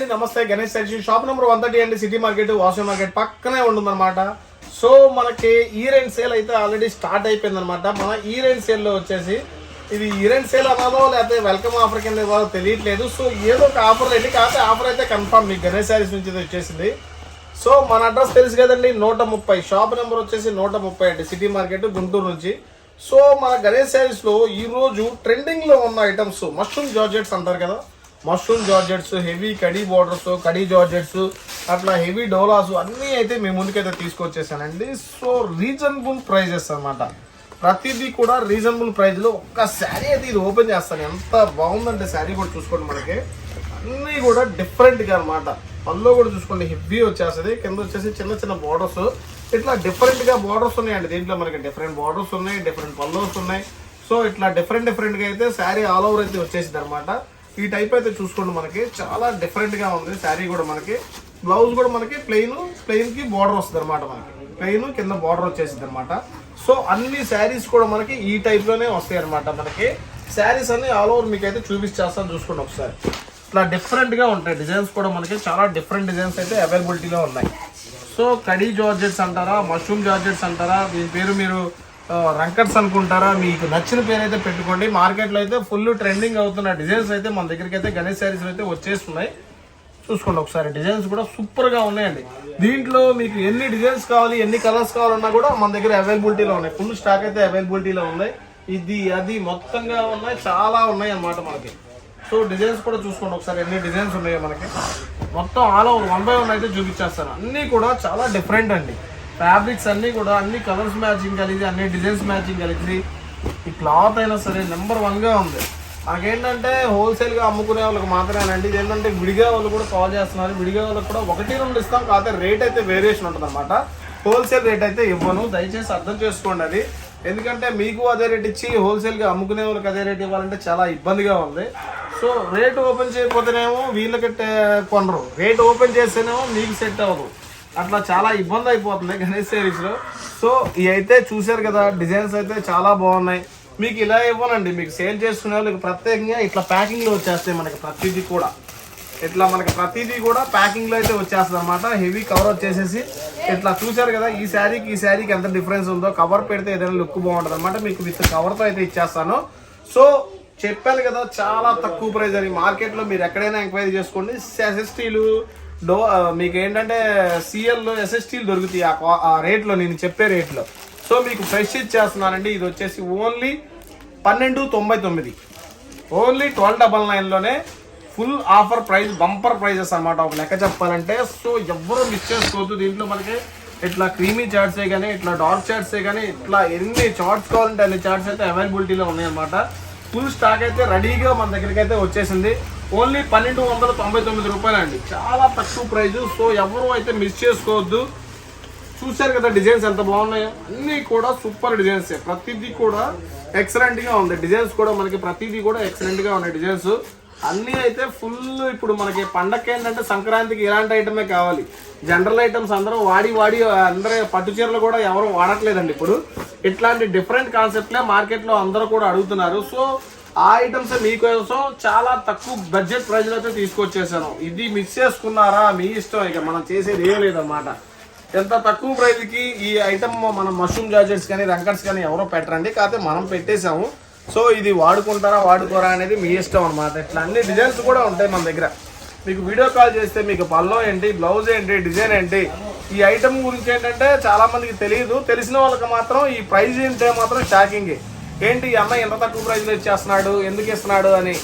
అండి. నమస్తే. గణేష్ సెర్చి షాప్ నెంబర్ వన్ థర్టీ అండి. సిటీ మార్కెట్ వాసు మార్కెట్ పక్కనే ఉంటుందన్నమాట. సో మనకి ఈరెంట్ సేల్ అయితే ఆల్రెడీ స్టార్ట్ అయిపోయింది అనమాట మన ఈరెంట్ సేల్లో వచ్చేసి ఇది ఈరెంట్ సేల్ అన్నదో లేకపోతే వెల్కమ్ ఆఫర్ కింద ఇవ్వాలో తెలియట్లేదు. సో ఏదో ఒక ఆఫర్ అండి కాకపోతే ఆఫర్ అయితే కన్ఫర్మ్ మీకు గణేష్ శారీస్ నుంచి వచ్చేసింది. సో మన అడ్రస్ తెలుసు కదండి. నూట ముప్పై. షాప్ నెంబర్ వచ్చేసి నూట ముప్పై అండి. సిటీ మార్కెట్ గుంటూరు నుంచి. సో మన గణేష్ శారీస్లో లో ఈ రోజు ట్రెండింగ్లో ఉన్న ఐటమ్స్ మష్రూమ్ జార్జెట్స్ అంటారు కదా. మష్రూమ్ జార్జెట్స్ హెవీ కడీ బార్డర్స్ కడీ జార్జెట్స్ అట్లా హెవీ డోలాస్ అన్నీ అయితే మీ ముందుకైతే తీసుకొచ్చేసానండి. సో రీజనబుల్ ప్రైజెస్ అనమాట ప్రతిదీ కూడా రీజనబుల్ ప్రైస్లో ఒక్క శారీ అయితే ఇది ఓపెన్ చేస్తాను. ఎంత బాగుందంటే శారీ కూడా చూసుకోండి మనకి. అన్నీ కూడా డిఫరెంట్గా అనమాట పళ్ళు కూడా చూసుకోండి హెవీ వచ్చేస్తుంది. కింద వచ్చేసి చిన్న చిన్న బార్డర్స్ ఇట్లా డిఫరెంట్గా బోర్డర్స్ బార్డర్స్ ఉన్నాయండి. దీంట్లో మనకి డిఫరెంట్ బార్డర్స్ ఉన్నాయి డిఫరెంట్ పళ్ళోస్ ఉన్నాయి. సో ఇట్లా డిఫరెంట్ డిఫరెంట్గా అయితే శారీ ఆల్ ఓవర్ అయితే వచ్చేసింది అనమాట ఈ టైప్ అయితే చూసుకోండి మనకి. చాలా డిఫరెంట్గా ఉంది. శారీ కూడా మనకి. బ్లౌజ్ కూడా మనకి ప్లెయిన్ ప్లెయిన్కి బార్డర్ వస్తుంది అనమాట మనకి. ప్లెయిన్ కింద బార్డర్ వచ్చేసింది అనమాట సో అన్ని శారీస్ కూడా మనకి ఈ టైప్లోనే వస్తాయి అనమాట మనకి. శారీస్ అన్ని ఆల్ ఓవర్ మీకు అయితే చూపించేస్తాను చూసుకోండి ఒకసారి. ఇట్లా డిఫరెంట్గా ఉంటాయి. డిజైన్స్ కూడా మనకి చాలా డిఫరెంట్ డిజైన్స్ అయితే అవైలబిలిటీలో ఉన్నాయి. సో కడీ జార్జెట్స్ అంటారా మష్రూమ్ జార్జెట్స్ అంటారా దీని పేరు మీరు రంకట్స్ అనుకుంటారా? మీకు నచ్చిన పేరు అయితే పెట్టుకోండి. మార్కెట్లో అయితే ఫుల్ ట్రెండింగ్ అవుతున్న డిజైన్స్ అయితే మన దగ్గరికి అయితే గణేష్ శారీస్ అయితే వచ్చేస్తున్నాయి. చూసుకోండి ఒకసారి. డిజైన్స్ కూడా సూపర్గా ఉన్నాయండి. దీంట్లో మీకు ఎన్ని డిజైన్స్ కావాలి ఎన్ని కలర్స్ కావాలన్నా కూడా మన దగ్గర అవైలబిలిటీలో ఉన్నాయి. ఫుల్ స్టాక్ అయితే అవైలబిలిటీలో ఉన్నాయి. ఇది అది మొత్తంగా ఉన్నాయి. చాలా ఉన్నాయి అన్నమాట మనకి. సో డిజైన్స్ కూడా చూసుకోండి ఒకసారి. ఎన్ని డిజైన్స్ ఉన్నాయో మనకి. మొత్తం all over one by one అయితే చూపించేస్తాను. అన్నీ కూడా చాలా డిఫరెంట్ అండి. ఫ్యాబ్రిక్స్ అన్నీ కూడా అన్ని కలర్స్ మ్యాచింగ్ కలిగి అన్ని డిజైన్స్ మ్యాచింగ్ కలిగి ఈ క్లాత్ అయినా సరే నెంబర్ వన్గా ఉంది. నాకేంటంటే హోల్సేల్గా అమ్ముకునే వాళ్ళకి మాత్రమేనండి ఇది ఏంటంటే విడిగా వాళ్ళు కూడా కాల్ చేస్తున్నారు. విడిగా వాళ్ళకి కూడా ఒకటి రెండు ఇస్తాం. కాకపోతే రేట్ అయితే వేరియేషన్ ఉంటుంది అనమాట హోల్సేల్ రేట్ అయితే ఇవ్వను. దయచేసి అర్థం చేసుకోండి అది. ఎందుకంటే మీకు అదే రేట్ ఇచ్చి హోల్సేల్గా అమ్ముకునే వాళ్ళకి అదే రేట్ ఇవ్వాలంటే చాలా ఇబ్బందిగా ఉంది. సో రేట్ ఓపెన్ చేయకపోతేనేమో వీళ్ళకి కొనరు. రేట్ ఓపెన్ చేస్తేనేమో మీకు సెట్ అవ్వదు. అట్లా చాలా ఇబ్బంది అయిపోతుంది గణేష్ సిరీస్లో. సో ఇవి అయితే చూశారు కదా డిజైన్స్ అయితే చాలా బాగున్నాయి. మీకు ఇలా ఇవ్వనండి మీకు సేల్ చేసుకునే వాళ్ళకి ప్రత్యేకంగా ఇట్లా ప్యాకింగ్లో వచ్చేస్తాయి మనకి ప్రతిదీ కూడా. ఇట్లా మనకి ప్రతిదీ కూడా ప్యాకింగ్లో అయితే వచ్చేస్తుంది అనమాట హెవీ కవర్ వచ్చేసేసి ఇట్లా చూశారు కదా ఈ శారీకి ఈ శారీకి ఎంత డిఫరెన్స్ ఉందో కవర్ పెడితే ఏదైనా లుక్ బాగుంటుంది అనమాట మీకు విత్ కవర్తో అయితే ఇచ్చేస్తాను. సో చెప్పాను కదా చాలా తక్కువ ప్రైస్ అని. మార్కెట్లో మీరు ఎక్కడైనా ఎంక్వైరీ చేసుకోండి. ఎస్ఎస్టీలు డో మీకు ఏంటంటే సిఎల్లో ఎస్ఎస్టీలు దొరుకుతాయి ఆ ఆ రేట్లో నేను చెప్పే రేట్లో. సో మీకు ఫ్రెష్ ఇచ్చేస్తున్నానండి ఇది వచ్చేసి ఓన్లీ పన్నెండు తొంభై తొమ్మిది. Only twelve double నైన్లోనే full offer price bumper prizes అన్నమాట. ఒక లెక్క చెప్పాలంటే సో ఎవరు మిస్ చేసుకోవద్దు. దీంట్లో మనకి ఇట్లా క్రీమీ చాట్సే కానీ ఇట్లా డార్క్ చాట్సే కానీ ఇట్లా ఎన్ని చార్ట్స్ కావాలంటే అన్ని చార్ట్స్ అయితే అవైలబిలిటీలో ఉన్నాయన్నమాట. ఫుల్ స్టాక్ అయితే రెడీగా మన దగ్గరికి అయితే వచ్చేసింది. ఓన్లీ పన్నెండు వందల తొంభై తొమ్మిది రూపాయలు అండి చాలా తక్కువ ప్రైజ్ సో ఎవరు అయితే మిస్ చేసుకోవద్దు చూశారు కదా డిజైన్స్ ఎంత బాగున్నాయో? అన్నీ కూడా సూపర్ డిజైన్స్. ప్రతిదీ కూడా ఎక్సలెంట్గా ఉంది. డిజైన్స్ కూడా మనకి ప్రతిదీ కూడా ఎక్సలెంట్గా ఉన్నాయి డిజైన్స్. అన్నీ అయితే ఫుల్ ఇప్పుడు మనకి పండగ ఏంటంటే సంక్రాంతికి ఇలాంటి ఐటమే కావాలి. జనరల్ ఐటమ్స్ అందరూ వాడి వాడి అందరూ పట్టు చీరలు కూడా ఎవరు వాడట్లేదండి ఇప్పుడు. ఇట్లాంటి డిఫరెంట్ కాన్సెప్ట్లే మార్కెట్లో అందరూ కూడా అడుగుతున్నారు. సో ఆ ఐటమ్స్ మీకోసం చాలా తక్కువ బడ్జెట్ ప్రైస్ అయితే తీసుకొచ్చేసాను. ఇది మిస్ చేసుకున్నారా? మీ ఇష్టం ఇక మనం చేసేది ఏం లేదన్నమాట. ఎంత తక్కువ ప్రైజ్కి ఈ ఐటమ్ మనం మష్రూమ్ జాజెట్స్ కానీ రంకర్స్ కానీ ఎవరో పెట్టరండి. కాకపోతే మనం పెట్టేశాము. సో ఇది వాడుకుంటారా వాడుకోరా అనేది మీ ఇష్టం అనమాట ఇట్లా అన్ని డిజైన్స్ కూడా ఉంటాయి మన దగ్గర. మీకు వీడియో కాల్ చేస్తే మీకు పల్లో ఏంటి బ్లౌజ్ ఏంటి డిజైన్ ఏంటి ఈ ఐటమ్ గురించి ఏంటంటే చాలామందికి తెలియదు. తెలిసిన వాళ్ళకి మాత్రం ఈ ప్రైజ్ ఏంటంటే మాత్రం షాకింగ్ ఏంటి ఈ అమ్మాయి ఎంత తక్కువ ప్రైజ్లో ఇచ్చేస్తున్నాడు? ఎందుకు ఇస్తున్నాడు అని.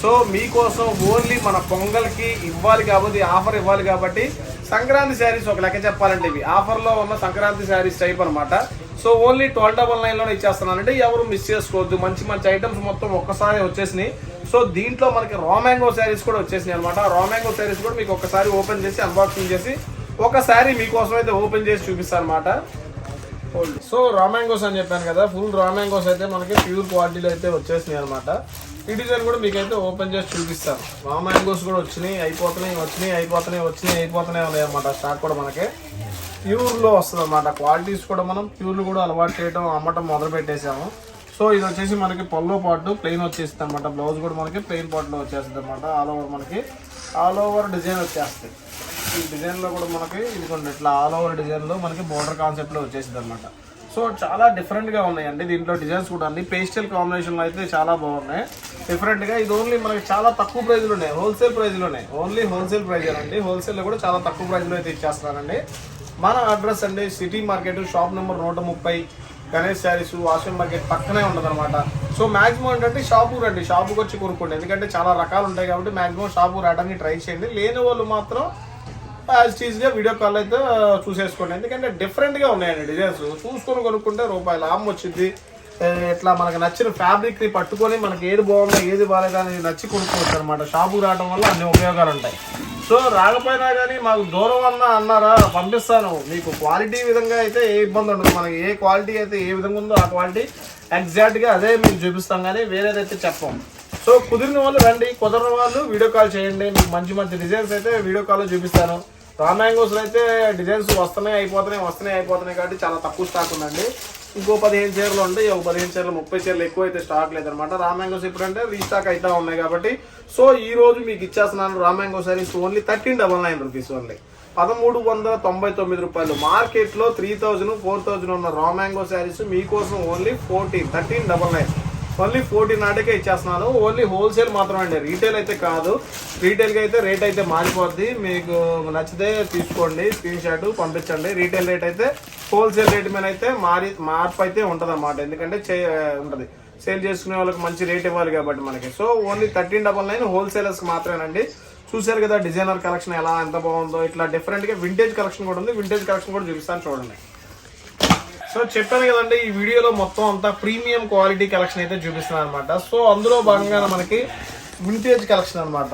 సో మీకోసం ఓన్లీ మన పొంగల్కి ఇవ్వాలి కాబట్టి ఆఫర్ ఇవ్వాలి కాబట్టి సంక్రాంతి శారీస్ ఒక లెక్క చెప్పాలంటే ఇవి. ఆఫర్లో ఉన్న సంక్రాంతి శారీస్ టైప్ అనమాట సో ఓన్లీ ట్వెల్వ్ డబల్ నైన్లోనే ఇచ్చేస్తున్నానంటే ఎవరు మిస్ చేసుకోవద్దు. మంచి మంచి ఐటమ్స్ మొత్తం ఒక్కసారి వచ్చేసినాయి. సో దీంట్లో మనకి రామాంగో శారీస్ కూడా వచ్చేసినాయి అనమాట రామాంగో శారీస్ కూడా మీకు ఒకసారి ఓపెన్ చేసి అన్బాక్సింగ్ చేసి ఒక శారీ మీకోసం అయితే ఓపెన్ చేసి చూపిస్తాను అనమాట సో రామాంగోస్ అని చెప్పాను కదా ఫుల్ రామాంగోస్ అయితే మనకి ప్యూర్ క్వాలిటీలో అయితే వచ్చేసినాయి అనమాట ఈ డిజైన్ కూడా మీకైతే ఓపెన్ చేసి చూపిస్తాను. రామాంగోస్ కూడా వచ్చినాయి అయిపోతున్నాయి వచ్చినాయి అయిపోతున్నాయి వచ్చినాయి అయిపోతున్నాయి ఉన్నాయి అనమాట స్టాక్ కూడా మనకి ప్యూర్లో వస్తుంది అనమాట క్వాలిటీస్ కూడా మనం ప్యూర్లు కూడా అలవాటు చేయడం అమ్మటం మొదలు పెట్టేసాము సో ఇది వచ్చేసి మనకి పల్లో పాటు ప్లెయిన్ వచ్చేస్తుంది అనమాట బ్లౌజ్ కూడా మనకి ప్లెయిన్ పాట్లో వచ్చేస్తుంది అనమాట ఆల్ ఓవర్ మనకి ఆల్ ఓవర్ డిజైన్ వచ్చేస్తాయి. ఈ డిజైన్లో కూడా మనకి ఇదిగోండి ఇట్లా ఆల్ ఓవర్ డిజైన్లో మనకి బోర్డర్ కాన్సెప్ట్లో వచ్చేసింది అనమాట సో చాలా డిఫరెంట్గా ఉన్నాయండి దీంట్లో డిజైన్స్ కూడా అన్ని. పేస్టల్ కాంబినేషన్లో అయితే చాలా బాగున్నాయి. డిఫరెంట్గా ఇది ఓన్లీ మనకి చాలా తక్కువ ప్రైజ్లో ఉన్నాయి హోల్సేల్ ప్రైజ్లో ఉన్నాయి ఓన్లీ హోల్సేల్ ప్రైజ్ అండి. హోల్సేల్లో కూడా చాలా తక్కువ ప్రైజ్లో అయితే ఇచ్చేస్తున్నానండి మన అడ్రస్ అండి సిటీ మార్కెట్ షాప్ నెంబర్ నూట ముప్పై గణేష్ శారీస్ వాషింగ్ మార్కెట్ పక్కనే ఉండదన్నమాట. సో మాక్సిమం ఏంటంటే షాపు రండి షాపుకి వచ్చి కొనుక్కోండి. ఎందుకంటే చాలా రకాలు ఉంటాయి కాబట్టి మాక్సిమం షాపు రావడానికి ట్రై చేయండి. లేని వాళ్ళు మాత్రం యాజ్ టీజ్గా వీడియో కాల్ అయితే చూసేసుకోండి. ఎందుకంటే డిఫరెంట్గా ఉన్నాయండి డిజైన్స్. చూసుకొని కొనుక్కుంటే రూపాయలు. లాభం వచ్చింది. ఇట్లా మనకు నచ్చిన ఫ్యాబ్రిక్ని పట్టుకొని మనకి ఏది బాగుందో ఏది బాగాలేదో నచ్చి కొనుక్కోవచ్చు అనమాట షాపు రావడం వల్ల అన్ని ఉపయోగాలు ఉంటాయి. సో రాకపోయినా కానీ మాకు దూరం అన్న అన్నారా పంపిస్తాను. మీకు క్వాలిటీ విధంగా అయితే ఏ ఇబ్బంది ఉండదు. మనకి ఏ క్వాలిటీ అయితే ఏ విధంగా ఉందో ఆ క్వాలిటీ ఎగ్జాక్ట్గా అదే మీకు చూపిస్తాం కానీ వేరేదైతే చెప్పం. సో కుదిరిన వాళ్ళు రండి. కుదరని వాళ్ళు వీడియో కాల్ చేయండి. మీకు మంచి మంచి డిజైన్స్ అయితే వీడియో కాల్లో చూపిస్తాను. రా మ్యాంగోస్లో అయితే డిజైన్స్ వస్తున్నాయి అయిపోతున్నాయి వస్తున్నాయి అయిపోతున్నాయి కాబట్టి చాలా తక్కువ స్టాక్ ఉందండి. ఇంకో పదిహేను చీరలు ఉంటాయి ఒక పదిహేను చీరలు ముప్పై చీరలు ఎక్కువ అయితే స్టాక్ లేదనమాట. రా మ్యాంగోస్ ఇప్పుడంటే రీస్టాక్ అయితే ఉన్నాయి కాబట్టి. సో ఈ రోజు మీకు ఇచ్చేస్తున్నాను raw mango sarees only thirteen double nine rupees only పదమూడు వందల తొంభై తొమ్మిది రూపాయలు. మార్కెట్లో త్రీ థౌజండ్ ఫోర్ థౌజండ్ ఉన్న రా మ్యాంగో శారీస్ మీకోసం only fourteen thirteen double nine only fourteen నాటికే ఇచ్చేస్తున్నాను. ఓన్లీ హోల్సేల్ మాత్రమే అండి. రీటైల్ అయితే కాదు. రీటైల్కి అయితే రేట్ అయితే మారిపోద్ది. మీకు నచ్చితే తీసుకోండి. స్క్రీన్ షాట్ పంపించండి. రీటైల్ రేట్ అయితే హోల్సేల్ రేట్ మీద అయితే మారి మార్పు అయితే ఉంటుంది అన్నమాట ఎందుకంటే చే ఉంటుంది. సేల్ చేసుకునే వాళ్ళకి మంచి రేట్ ఇవ్వాలి కాబట్టి మనకి. So only thirteen double nine హోల్సేలర్స్కి మాత్రమేనండి చూశారు కదా డిజైనర్ కలెక్షన్ ఎలా ఎంత బాగుందో. ఇట్లా డిఫరెంట్గా వింటేజ్ కలెక్షన్ కూడా ఉంది. వింటేజ్ కలెక్షన్ కూడా చూపిస్తాను చూడండి. సో చెప్పాను కదండి ఈ వీడియోలో మొత్తం అంతా ప్రీమియం క్వాలిటీ కలెక్షన్ అయితే చూపిస్తున్నాను అనమాట సో అందులో భాగంగా మనకి వింటేజ్ కలెక్షన్ అనమాట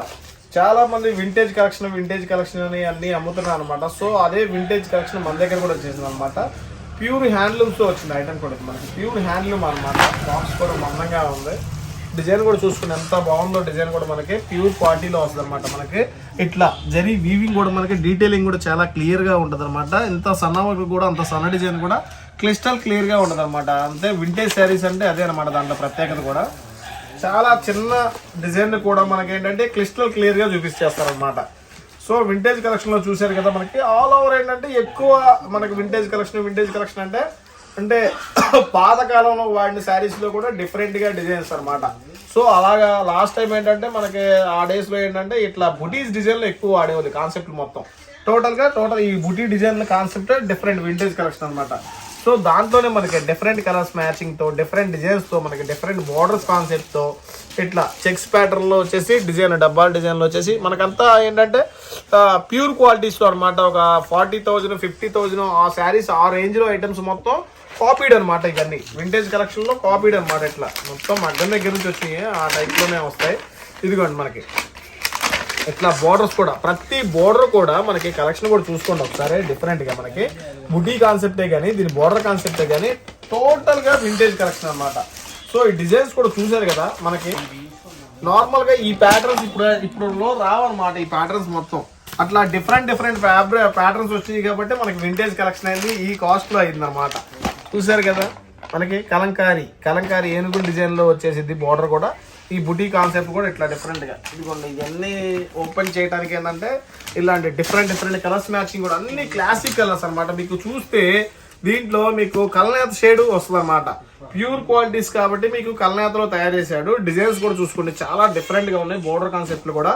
చాలా మంది వింటేజ్ కలెక్షన్ వింటేజ్ కలెక్షన్ అని అన్ని అమ్ముతున్నారు అనమాట సో అదే వింటేజ్ కలెక్షన్ మన దగ్గర కూడా వచ్చేసింది అనమాట ప్యూర్ హ్యాండ్లూమ్స్ వచ్చింది ఐటమ్ కూడా మనకి. ప్యూర్ హ్యాండ్లూమ్ అనమాట బాక్స్ కూడా మందంగా ఉంది. డిజైన్ కూడా చూసుకుని ఎంత బాగుందో డిజైన్ కూడా మనకి ప్యూర్ క్వాలిటీలో వస్తుంది అనమాట మనకి. ఇట్లా జరీ వీవింగ్ కూడా మనకి డీటెయిలింగ్ కూడా చాలా క్లియర్గా ఉంటుంది అనమాట ఇంత సన్న కూడా అంత సన్న డిజైన్ కూడా క్లిస్టల్ క్లియర్గా ఉండదు అనమాట అంతే వింటేజ్ శారీస్ అంటే అదే అనమాట దాంట్లో ప్రత్యేకత కూడా. చాలా చిన్న డిజైన్ కూడా మనకి ఏంటంటే క్లిస్టల్ క్లియర్గా గా సో వింటేజ్ కలెక్షన్లో చూశారు కదా మనకి ఆల్ ఓవర్ ఏంటంటే ఎక్కువ మనకి వింటేజ్ కలెక్షన్ వింటేజ్ కలెక్షన్ అంటే అంటే పాతకాలంలో వాడిన శారీస్లో కూడా డిఫరెంట్గా డిజైన్స్ అనమాట సో అలాగా లాస్ట్ టైం ఏంటంటే మనకి ఆ డేస్లో ఏంటంటే ఇట్లా బుటీస్ డిజైన్లు ఎక్కువ వాడేవాళ్ళు కాన్సెప్ట్ మొత్తం. టోటల్గా టోటల్ ఈ బుటీ design concept different vintage collection అనమాట సో దాంట్లోనే మనకి డిఫరెంట్ కలర్స్ మ్యాచింగ్తో డిఫరెంట్ డిజైన్స్తో మనకి డిఫరెంట్ బోర్డర్స్ కాన్సెప్ట్తో ఇట్లా చెక్స్ ప్యాటర్న్లో వచ్చేసి డిజైన్ డబ్బాల డిజైన్లో వచ్చేసి మనకంతా ఏంటంటే ప్యూర్ క్వాలిటీస్ అనమాట ఒక ఫార్టీ థౌజండ్ ఫిఫ్టీ థౌజండ్ ఆ శారీస్ ఆ రేంజ్లో ఐటమ్స్ మొత్తం కాపీడ్ అనమాట ఇవన్నీ. వింటేజ్ కలెక్షన్లో కాపీడ్ అనమాట ఇట్లా. మొత్తం అడ్డం దగ్గర నుంచి వచ్చినాయి ఆ టైప్లోనే వస్తాయి. ఇదిగోండి మనకి. ఇట్లా బోర్డర్స్ కూడా ప్రతి బోర్డర్ కూడా మనకి కలెక్షన్ కూడా చూసుకోండి ఒకసారి డిఫరెంట్గా మనకి. బుటీ కాన్సెప్టే కానీ దీని బోర్డర్ కాన్సెప్టే కానీ టోటల్గా వింటేజ్ కలెక్షన్ అన్నమాట. సో ఈ డిజైన్స్ కూడా చూసారు కదా మనకి? నార్మల్గా ఈ ప్యాటర్న్స్ ఇప్పుడు ఇప్పుడు రావన్నమాట ఈ ప్యాటర్న్స్ మొత్తం. అట్లా డిఫరెంట్ డిఫరెంట్ ఫ్యాబ్రిక్ ప్యాటర్న్స్ వచ్చినాయి కాబట్టి మనకి వింటేజ్ కలెక్షన్ అయింది ఈ కాస్ట్లో అయింది అనమాట చూసారు కదా? మనకి కలంకారీ కలంకారీ ఏనుగు డిజైన్లో వచ్చేసింది బోర్డర్ కూడా. ఈ బుటీ కాన్సెప్ట్ కూడా ఇట్లా డిఫరెంట్గా ఇదిగోండి ఇవన్నీ ఓపెన్ చేయడానికి ఏంటంటే ఇలాంటి డిఫరెంట్ డిఫరెంట్ కలర్స్ మ్యాచింగ్ కూడా అన్ని క్లాసిక్ కలర్స్ అన్నమాట. మీకు చూస్తే దీంట్లో మీకు కలనేత షేడ్ వస్తుంది అనమాట ప్యూర్ క్వాలిటీస్ కాబట్టి మీకు కలనేతలో తయారు చేశాడు. డిజైన్స్ కూడా చూసుకోండి చాలా డిఫరెంట్గా ఉన్నాయి. బోర్డర్ కాన్సెప్ట్లు కూడా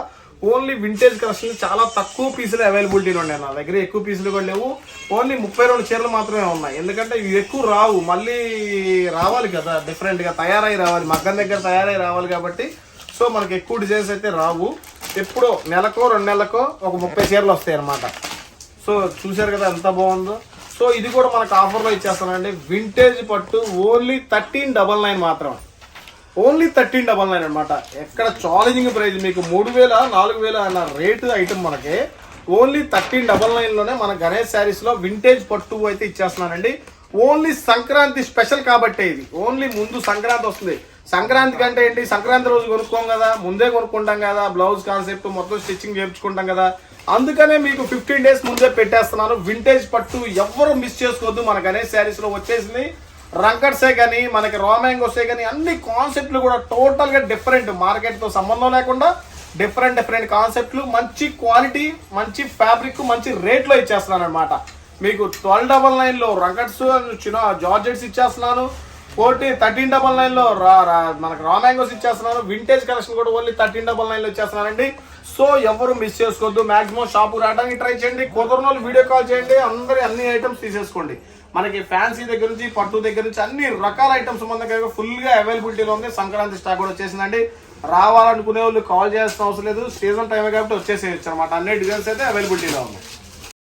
ఓన్లీ వింటేజ్ కలెక్షన్ చాలా తక్కువ పీసులు అవైలబిలిటీలో ఉన్నాయి నా దగ్గర. ఎక్కువ పీసులు కూడా లేవు. ఓన్లీ ముప్పై రెండు చీరలు మాత్రమే ఉన్నాయి. ఎందుకంటే ఇవి ఎక్కువ రావు. మళ్ళీ రావాలి కదా డిఫరెంట్గా తయారై రావాలి. మగ్గం దగ్గర తయారై రావాలి కాబట్టి. సో మనకి ఎక్కువ డిజైన్స్ అయితే రావు. ఎప్పుడో నెలకో రెండు నెలలకో ఒక ముప్పై చీరలు వస్తాయి అన్నమాట. సో చూశారు కదా ఎంత బాగుందో. సో ఇది కూడా మనకు ఆఫర్లో ఇచ్చేస్తానండి. వింటేజ్ పట్టు ఓన్లీ థర్టీన్ డబల్ నైన్ మాత్రం ఓన్లీ థర్టీన్ డబల్ నైన్ అనమాట ఎక్కడ ఛాలెంజింగ్ ప్రైస్ మీకు మూడు వేల నాలుగు వేల అన్న రేటు ఐటమ్ మనకి. ఓన్లీ థర్టీన్ డబల్ నైన్లోనే మన గణేష్ శారీస్లో వింటేజ్ పట్టు అయితే ఇచ్చేస్తున్నానండి ఓన్లీ సంక్రాంతి స్పెషల్ కాబట్టి ఇది. ఓన్లీ ముందు సంక్రాంతి వస్తుంది. సంక్రాంతి కంటే ఏంటి? సంక్రాంతి రోజు కొనుక్కోం కదా ముందే కొనుక్కుంటాం కదా బ్లౌజ్ కాన్సెప్ట్ మొత్తం స్టిచ్చింగ్ చేయించుకుంటాం కదా. అందుకనే మీకు ఫిఫ్టీన్ డేస్ ముందే పెట్టేస్తున్నాను. వింటేజ్ పట్టు ఎవ్వరు మిస్ చేసుకోవద్దు. మన గణేష్ శారీస్లో వచ్చేసింది. రంకట్సే కానీ మనకి రోమాంగ్ వస్తే కానీ అన్ని కాన్సెప్ట్లు కూడా టోటల్గా డిఫరెంట్ మార్కెట్తో సంబంధం లేకుండా డిఫరెంట్ డిఫరెంట్ కాన్సెప్ట్లు మంచి క్వాలిటీ మంచి ఫ్యాబ్రిక్ మంచి రేట్లో ఇచ్చేస్తున్నాను అనమాట మీకు ట్వెల్వ్ డబల్ నైన్లో రంగట్స్ చిన్న జార్జెట్స్ ఇచ్చేస్తున్నాను. ఫోర్టీన్ థర్టీన్ డబల్ నైన్లో రా రా- మనకు రామాంగోస్ ఇచ్చేస్తున్నాను. వింటేజ్ కలెక్షన్ కూడా ఓన్లీ థర్టీన్ డబల్ నైన్లో ఇచ్చేస్తున్నానండి. సో ఎవరు మిస్ చేసుకోవద్దు. మాక్సిమం షాపు రావడానికి ట్రై చేయండి. కుదరనోళ్ళు వీడియో కాల్ చేయండి. అందరి అన్ని ఐటమ్స్ తీసేసుకోండి. మనకి ఫ్యాన్సీ దగ్గర నుంచి పట్టు దగ్గర నుంచి అన్ని రకాల ఐటమ్స్ మన దగ్గర ఫుల్గా అవైలబిలిటీలో ఉంది. సంక్రాంతి స్టాక్ కూడా వచ్చేసిందండి. రావాలనుకునే వాళ్ళు కాల్ చేయాల్సిన అవసరం లేదు. సీజన్ టైం కాబట్టి వచ్చేసేయచ్చు అనమాట అన్ని డిజైన్స్ అయితే అవైలబిలిటీలో ఉన్నాయి.